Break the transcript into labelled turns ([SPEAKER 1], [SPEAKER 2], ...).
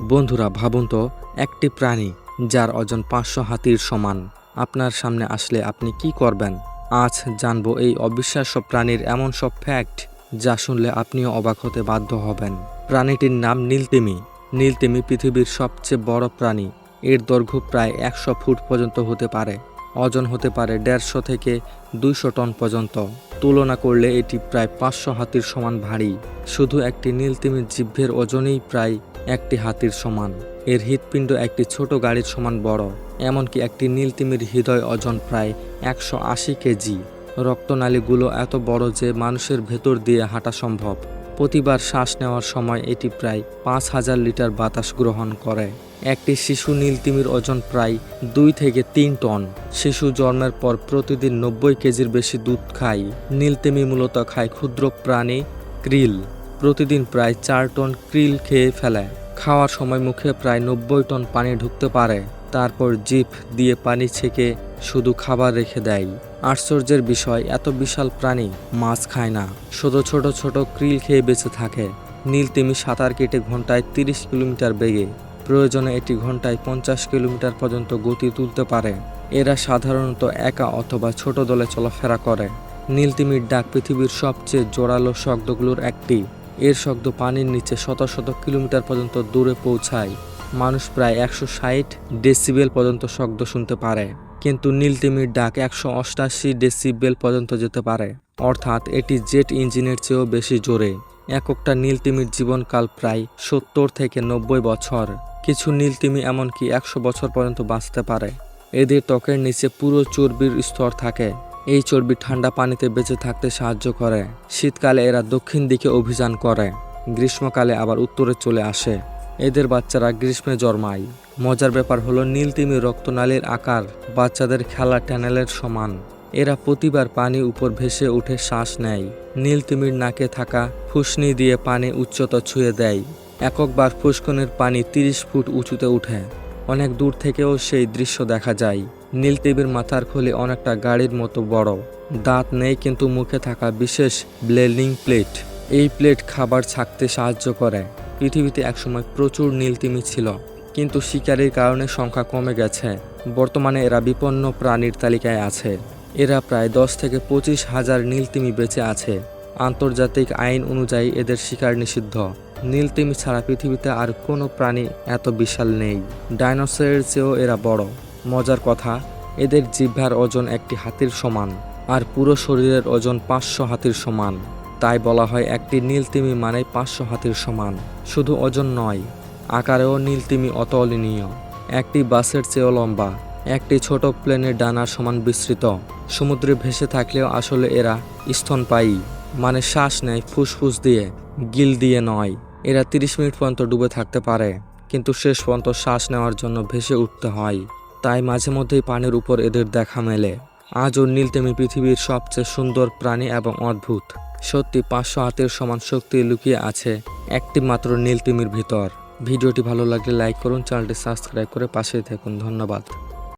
[SPEAKER 1] বন্ধুরা, ভাবুন তো, একটি প্রাণী যার ওজন পাঁচশো হাতির সমান, আপনার সামনে আসলে আপনি কি করবেন? আজ জানব এই অবিশ্বাস্য প্রাণীর এমন সব ফ্যাক্ট যা শুনলে আপনিও অবাক হতে বাধ্য হবেন। প্রাণীটির নাম নীলতিমি। নীলতিমি পৃথিবীর সবচেয়ে বড় প্রাণী। এর দৈর্ঘ্য প্রায় একশো ফুট পর্যন্ত হতে পারে। ওজন হতে পারে দেড়শো থেকে দুইশো টন পর্যন্ত। তুলনা করলে এটি প্রায় পাঁচশো হাতির সমান ভারী। শুধু একটি নীলতিমির জিভ্যের ওজনেই প্রায় একটি হাতির সমান। এর হৃৎপিণ্ড একটি ছোট গাড়ির সমান বড়, এমনকি একটি নীলতিমির হৃদয় ওজন প্রায় একশো আশি কেজি। রক্তনালীগুলো এত বড় যে মানুষের ভেতর দিয়ে হাঁটা সম্ভব। প্রতিবার শ্বাস নেওয়ার সময় এটি প্রায় পাঁচ হাজার লিটার বাতাস গ্রহণ করে। একটি শিশু নীলতিমির ওজন প্রায় দুই থেকে তিন টন। শিশু জন্মের পর প্রতিদিন নব্বই কেজির বেশি দুধ খায়। নীলতিমি মূলত খায় ক্ষুদ্র প্রাণী ক্রিল। প্রতিদিন প্রায় চার টন ক্রিল খেয়ে ফেলে। খাওয়ার সময় মুখে প্রায় নব্বই টন পানি ঢুকতে পারে। তারপর জিপ দিয়ে পানি ছেঁকে শুধু খাবার রেখে দেয়। আশ্চর্যের বিষয়, এত বিশাল প্রাণী মাছ খায় না। শুধু ছোট ছোট ক্রিল খেয়ে বেঁচে থাকে। নীল নীলতিমি সাঁতার কেটে ঘন্টায় তিরিশ কিলোমিটার বেগে। প্রয়োজনে এটি ঘন্টায় পঞ্চাশ কিলোমিটার পর্যন্ত গতি তুলতে পারে। এরা সাধারণত একা অথবা ছোট দলে চলাফেরা করে। নীলতিমির ডাক পৃথিবীর সবচেয়ে জোরালো শব্দগুলোর একটি। এর শব্দ পানির নিচে শত শত কিলোমিটার পর্যন্ত দূরে পৌঁছায়। মানুষ প্রায় একশো ষাট ডেসিবেল পর্যন্ত শব্দ শুনতে পারে। কিন্তু নীলতিমির ডাক একশো অষ্টাশি ডেসিবেল পর্যন্ত যেতে পারে। অর্থাৎ এটি জেট ইঞ্জিনের চেয়েও বেশি জোরে। এককটা নীলতিমির জীবনকাল প্রায় সত্তর থেকে নব্বই বছর। কিছু নীলতিমি এমনকি একশো বছর পর্যন্ত বাঁচতে পারে। এদের ত্বকের নিচে পুরো চর্বির স্তর থাকে। এই চর্বি ঠান্ডা পানিতে বেঁচে থাকতে সাহায্য করে। শীতকালে এরা দক্ষিণ দিকে অভিযান করে। গ্রীষ্মকালে আবার উত্তরে চলে আসে। এদের বাচ্চারা গ্রীষ্মে জন্মায়। মজার ব্যাপার হলো নীলতিমি রক্তনালীর আকার বাচ্চাদের খেলা ট্যানেলের সমান। এরা প্রতিবার পানি উপর ভেসে উঠে শ্বাস নেয়। নীলতিমির নাকে থাকা ফুসনি দিয়ে পানি উচ্চতা ছুঁয়ে দেয়। এককবার ফুসকনের পানি তিরিশ ফুট উঁচুতে উঠে। অনেক দূর থেকেও সেই দৃশ্য দেখা যায়। নীলতিমির মাথার খুলি অনেকটা গাড়ির মতো বড়। দাঁত নেই কিন্তু মুখে থাকা বিশেষ ব্লেডিং প্লেট। এই প্লেট খাবার ছাকতে সাহায্য করে। পৃথিবীতে একসময় প্রচুর নীলতিমি ছিল, কিন্তু শিকারির কারণে সংখ্যা কমে গেছে। বর্তমানে এরা বিপন্ন প্রাণীর তালিকায় আছে। এরা প্রায় দশ থেকে পঁচিশ হাজার নীলতিমি বেঁচে আছে। আন্তর্জাতিক আইন অনুযায়ী এদের শিকার নিষিদ্ধ। নীলতিমি ছাড়া পৃথিবীতে আর কোনো প্রাণী এত বিশাল নেই। ডাইনোসরের চেয়েও এরা বড়। মজার কথা, এদের জিহ্বার ওজন একটি হাতির সমান আর পুরো শরীরের ওজন পাঁচশো হাতির সমান। তাই বলা হয় একটি নীলতিমি মানে পাঁচশো হাতির সমান। শুধু ওজন নয়, আকারেও নীলতিমি অতুলনীয়। একটি বাসের চেয়েও লম্বা, একটি ছোট প্লেনের ডানার সমান বিস্তৃত। সমুদ্রে ভেসে থাকলেও আসলে এরা স্তনপায়ী মানে শ্বাস নেয় ফুসফুস দিয়ে, গিল দিয়ে নয়। এরা তিরিশ মিনিট পর্যন্ত ডুবে থাকতে পারে, কিন্তু শেষ পর্যন্ত শ্বাস নেওয়ার জন্য ভেসে উঠতে হয়। তাই মাঝে মধ্যেই পানির উপর এদের দেখা মেলে। আজও নীলতেমি পৃথিবীর সবচেয়ে সুন্দর প্রাণী এবং অদ্ভুত। সত্যি পাঁচশো হাতের সমান শক্তি লুকিয়ে আছে একটি মাত্র নীলতিমির ভিতর। ভিডিওটি ভালো লাগলে লাইক করুন, চ্যানেলটি সাবস্ক্রাইব করে পাশেই থাকুন। ধন্যবাদ।